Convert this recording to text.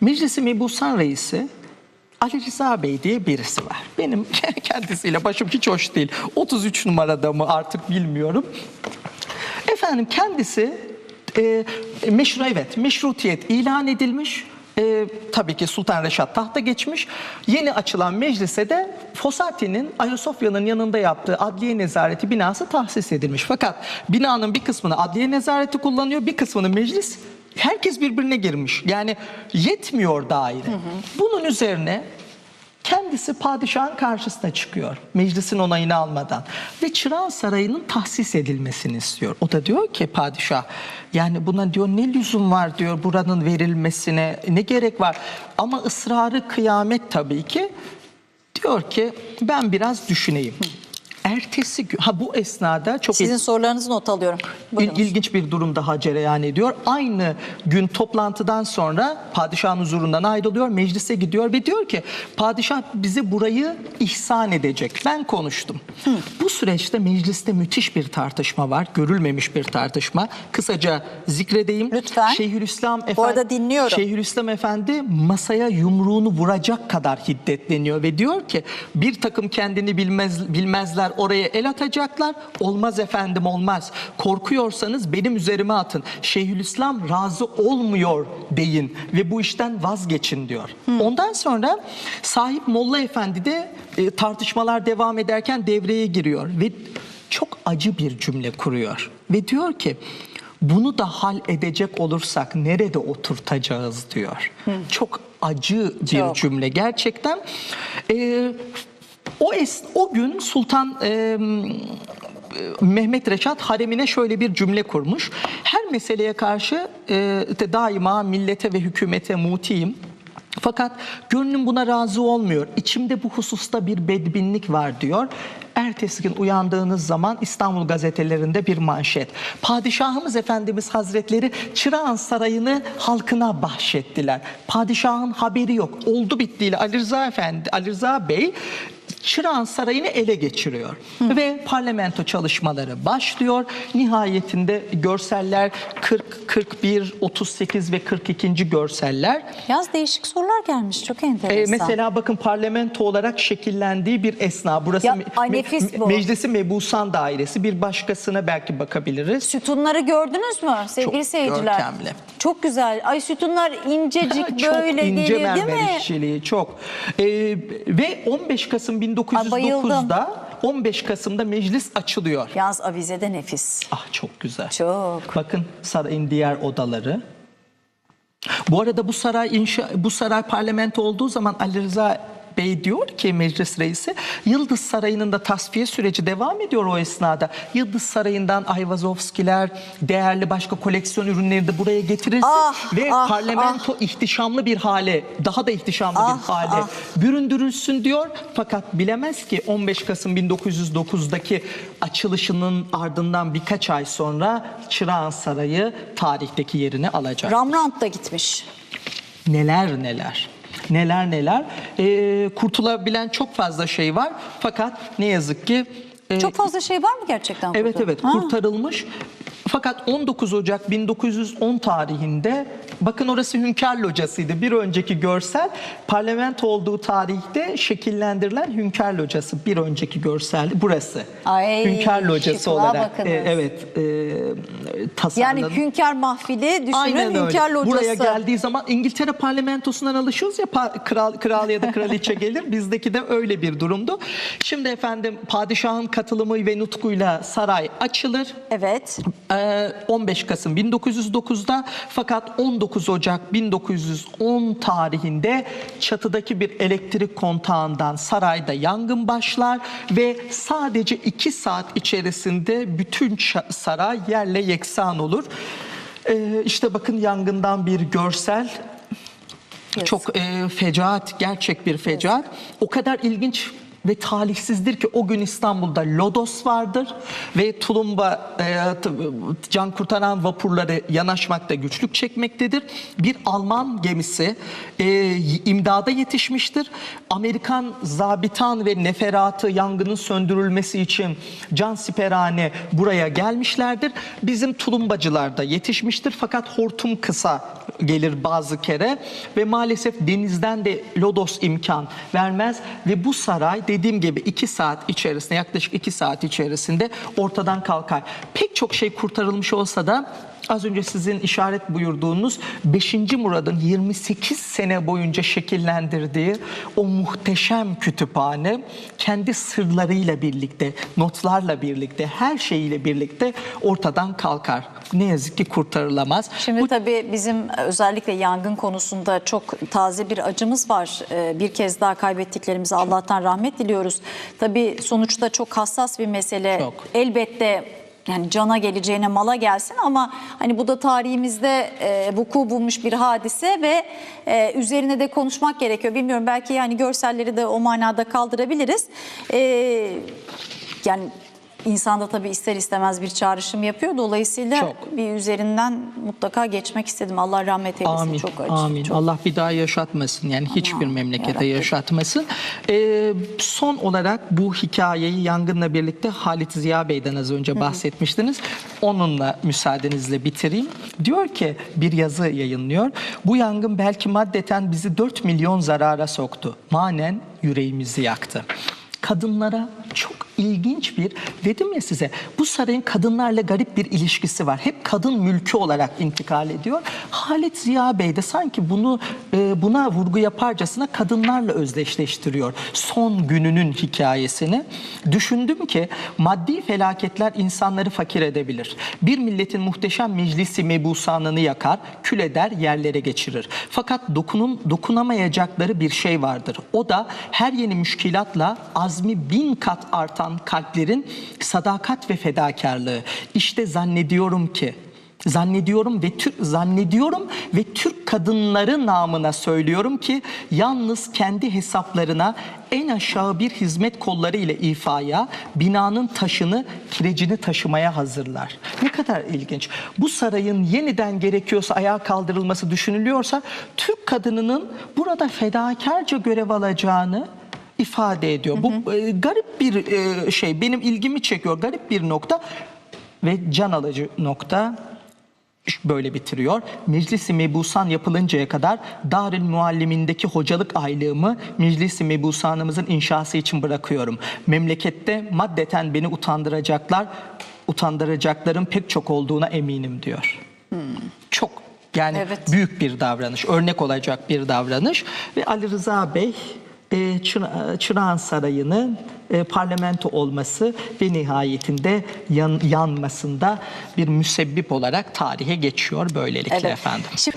Meclisi Mebusan Reisi Ali Rıza Bey diye birisi var. Benim kendisiyle başım hiç hoş değil. 33 numarada mı artık bilmiyorum. Efendim kendisi e, meşru evet meşrutiyet ilan edilmiş. E, tabii ki Sultan Reşat tahta geçmiş. Yeni açılan meclise de Fosati'nin Ayasofya'nın yanında yaptığı adliye nezareti binası tahsis edilmiş. Fakat binanın bir kısmını adliye nezareti kullanıyor, bir kısmını meclis. Herkes birbirine girmiş. Yani yetmiyor daire. Bunun üzerine Kendisi padişahın karşısına çıkıyor. Meclisin onayını almadan. Ve Çırağan Sarayı'nın tahsis edilmesini istiyor. O da diyor ki padişah yani buna diyor ne lüzum var diyor buranın verilmesine ne gerek var. Ama ısrarı kıyamet tabii ki. Diyor ki ben biraz düşüneyim. Ertesi gün, ha bu esnada çok Sizin sorularınızı not alıyorum. Buyurunuz. İlginç bir durum daha cereyan ediyor. Aynı gün toplantıdan sonra padişahın huzurundan ayrılıyor, meclise gidiyor ve diyor ki padişah bize burayı ihsan edecek. Ben konuştum. Bu süreçte mecliste müthiş bir tartışma var. Görülmemiş bir tartışma. Kısaca zikredeyim. Lütfen. Şeyhülislam Efendi, Bu arada dinliyorum. Şeyhülislam Efendi masaya yumruğunu vuracak kadar hiddetleniyor ve diyor ki bir takım kendini bilmez, bilmezler oraya el atacaklar. Olmaz efendim olmaz. Korkuyorsanız benim üzerime atın. Şeyhülislam razı olmuyor deyin ve bu işten vazgeçin diyor. Ondan sonra sahip Molla Efendi de e, tartışmalar devam ederken devreye giriyor ve çok acı bir cümle kuruyor. Ve diyor ki bunu da hal edecek olursak nerede oturtacağız diyor. Çok acı bir Çok. cümle gerçekten. Ee, o es, o gün Sultan e, Mehmet Reşat haremine şöyle bir cümle kurmuş. Her meseleye karşı e, daima millete ve hükümete mutiyim. Fakat gönlüm buna razı olmuyor. İçimde bu hususta bir bedbinlik var diyor. Ertesi gün uyandığınız zaman İstanbul gazetelerinde bir manşet. Padişahımız Efendimiz Hazretleri Çırağan Sarayı'nı halkına bahşettiler. Padişahın haberi yok. Oldu bittiyle Ali Rıza Efendi, Ali Rıza Bey Çırağan Sarayı'nı ele geçiriyor. Ve parlamento çalışmaları başlıyor. Nihayetinde görseller 40, 41, 38 ve 42. görseller. Yaz değişik sorular gelmiş. Çok Ee, enteresan. mesela bakın parlamento olarak şekillendiği bir esna. Burası Ya, me- ay nefis me- bu. Meclisi Mebusan Dairesi. Bir başkasına belki bakabiliriz. Sütunları gördünüz mü sevgili Çok seyirciler? görkemli. Çok güzel. Ay sütunlar incecik çok böyle ince geliyor değil mermer mi? işçiliği çok. Ee, ve 15 Kasım Ay, 1909'da 15 Kasım'da meclis açılıyor. Yalnız avizede nefis. Ah çok güzel. Çok. Bakın sarayın diğer odaları. Bu arada bu saray inşa, bu saray parlamento olduğu zaman Ali Rıza Bey diyor ki meclis reisi Yıldız Sarayı'nın da tasfiye süreci devam ediyor o esnada. Yıldız Sarayı'ndan Ayvazovskiler, değerli başka koleksiyon ürünleri de buraya getirilsin Ah, ve ah, parlamento ihtişamlı bir hale, daha da ihtişamlı Ah, bir hale ah. büründürülsün diyor. Fakat bilemez ki 15 Kasım 1909'daki açılışının ardından birkaç ay sonra Çırağan Sarayı tarihteki yerini alacak. Rembrandt da gitmiş. Neler neler. Neler neler. Ee, kurtulabilen çok fazla şey var. Fakat ne yazık ki e, Çok fazla şey var mı gerçekten? Evet evet kurtarılmış. Fakat 19 Ocak 1910 tarihinde bakın orası Hünkar Locası'ydı. Bir önceki görsel parlamento olduğu tarihte şekillendirilen Hünkar Locası bir önceki görsel burası. Ay, Hünkar Locası olarak bakınız. e, evet e, tasarlandı. Yani hünkâr mahfili düşünün Aynen öyle. hünkâr locası. Buraya geldiği zaman İngiltere parlamentosundan alışıyoruz ya kral, kral ya da kraliçe gelir. Bizdeki de öyle bir durumdu. Şimdi efendim padişahın katılımı ve nutkuyla saray açılır. Evet. Ee, 15 Kasım 1909'da fakat 19 Ocak 1910 tarihinde çatıdaki bir elektrik kontağından sarayda yangın başlar ve sadece 2 saat içerisinde bütün saray yerle yeksan olur. Ee, işte bakın yangından bir görsel. Çok e, fecaat, gerçek bir fecaat. O kadar ilginç ve talihsizdir ki o gün İstanbul'da Lodos vardır ve tulumba e, can kurtaran vapurları yanaşmakta güçlük çekmektedir. Bir Alman gemisi e, imdada yetişmiştir. Amerikan zabitan ve neferatı yangının söndürülmesi için can siperhane buraya gelmişlerdir. Bizim tulumbacılar da yetişmiştir fakat hortum kısa gelir bazı kere ve maalesef denizden de lodos imkan vermez ve bu saray dediğim gibi iki saat içerisinde yaklaşık iki saat içerisinde ortadan kalkar. Pek çok şey kurtarılmış olsa da Az önce sizin işaret buyurduğunuz 5. Murad'ın 28 sene boyunca şekillendirdiği o muhteşem kütüphane kendi sırlarıyla birlikte, notlarla birlikte, her şeyiyle birlikte ortadan kalkar. Ne yazık ki kurtarılamaz. Şimdi tabii bizim özellikle yangın konusunda çok taze bir acımız var. Ee, Bir kez daha kaybettiklerimize Allah'tan rahmet diliyoruz. Tabii sonuçta çok hassas bir mesele. Çok. Elbette yani cana geleceğine mala gelsin ama hani bu da tarihimizde e, vuku bulmuş bir hadise ve e, üzerine de konuşmak gerekiyor. Bilmiyorum belki yani görselleri de o manada kaldırabiliriz. E, yani insanda tabii ister istemez bir çağrışım yapıyor. Dolayısıyla Çok. bir üzerinden mutlaka geçmek istedim. Allah rahmet eylesin. Amin. Çok acı. Amin. Çok- Allah bir daha yaşatmasın. Yani hiçbir memlekete yarabbim. yaşatmasın. Ee, son olarak bu hikayeyi yangınla birlikte Halit Ziya Bey'den az önce bahsetmiştiniz. Onunla müsaadenizle bitireyim. Diyor ki bir yazı yayınlıyor. Bu yangın belki maddeten bizi 4 milyon zarara soktu. Manen yüreğimizi yaktı kadınlara çok ilginç bir dedim ya size bu sarayın kadınlarla garip bir ilişkisi var. Hep kadın mülkü olarak intikal ediyor. Halit Ziya Bey de sanki bunu e, buna vurgu yaparcasına kadınlarla özdeşleştiriyor. Son gününün hikayesini. Düşündüm ki maddi felaketler insanları fakir edebilir. Bir milletin muhteşem meclisi mebusanını yakar, kül eder, yerlere geçirir. Fakat dokunun dokunamayacakları bir şey vardır. O da her yeni müşkilatla azmi bin kat artan kalplerin sadakat ve fedakarlığı. İşte zannediyorum ki Zannediyorum ve Türk zannediyorum ve Türk kadınları namına söylüyorum ki yalnız kendi hesaplarına en aşağı bir hizmet kolları ile ifaya, binanın taşını, kirecini taşımaya hazırlar. Ne kadar ilginç. Bu sarayın yeniden gerekiyorsa ayağa kaldırılması düşünülüyorsa Türk kadınının burada fedakarca görev alacağını ifade ediyor. Bu e, garip bir e, şey benim ilgimi çekiyor. Garip bir nokta ve can alıcı nokta böyle bitiriyor. Meclisi mebusan yapılıncaya kadar Darül Muallimindeki hocalık aylığımı Meclisi mebusanımızın inşası için bırakıyorum. Memlekette maddeten beni utandıracaklar, utandıracakların pek çok olduğuna eminim diyor. Çok yani Evet. büyük bir davranış, örnek olacak bir davranış ve Ali Rıza Bey Çırağan Sarayı'nın e, parlamento olması ve nihayetinde yan- yanmasında bir müsebbip olarak tarihe geçiyor böylelikle Evet. efendim. Şimdi-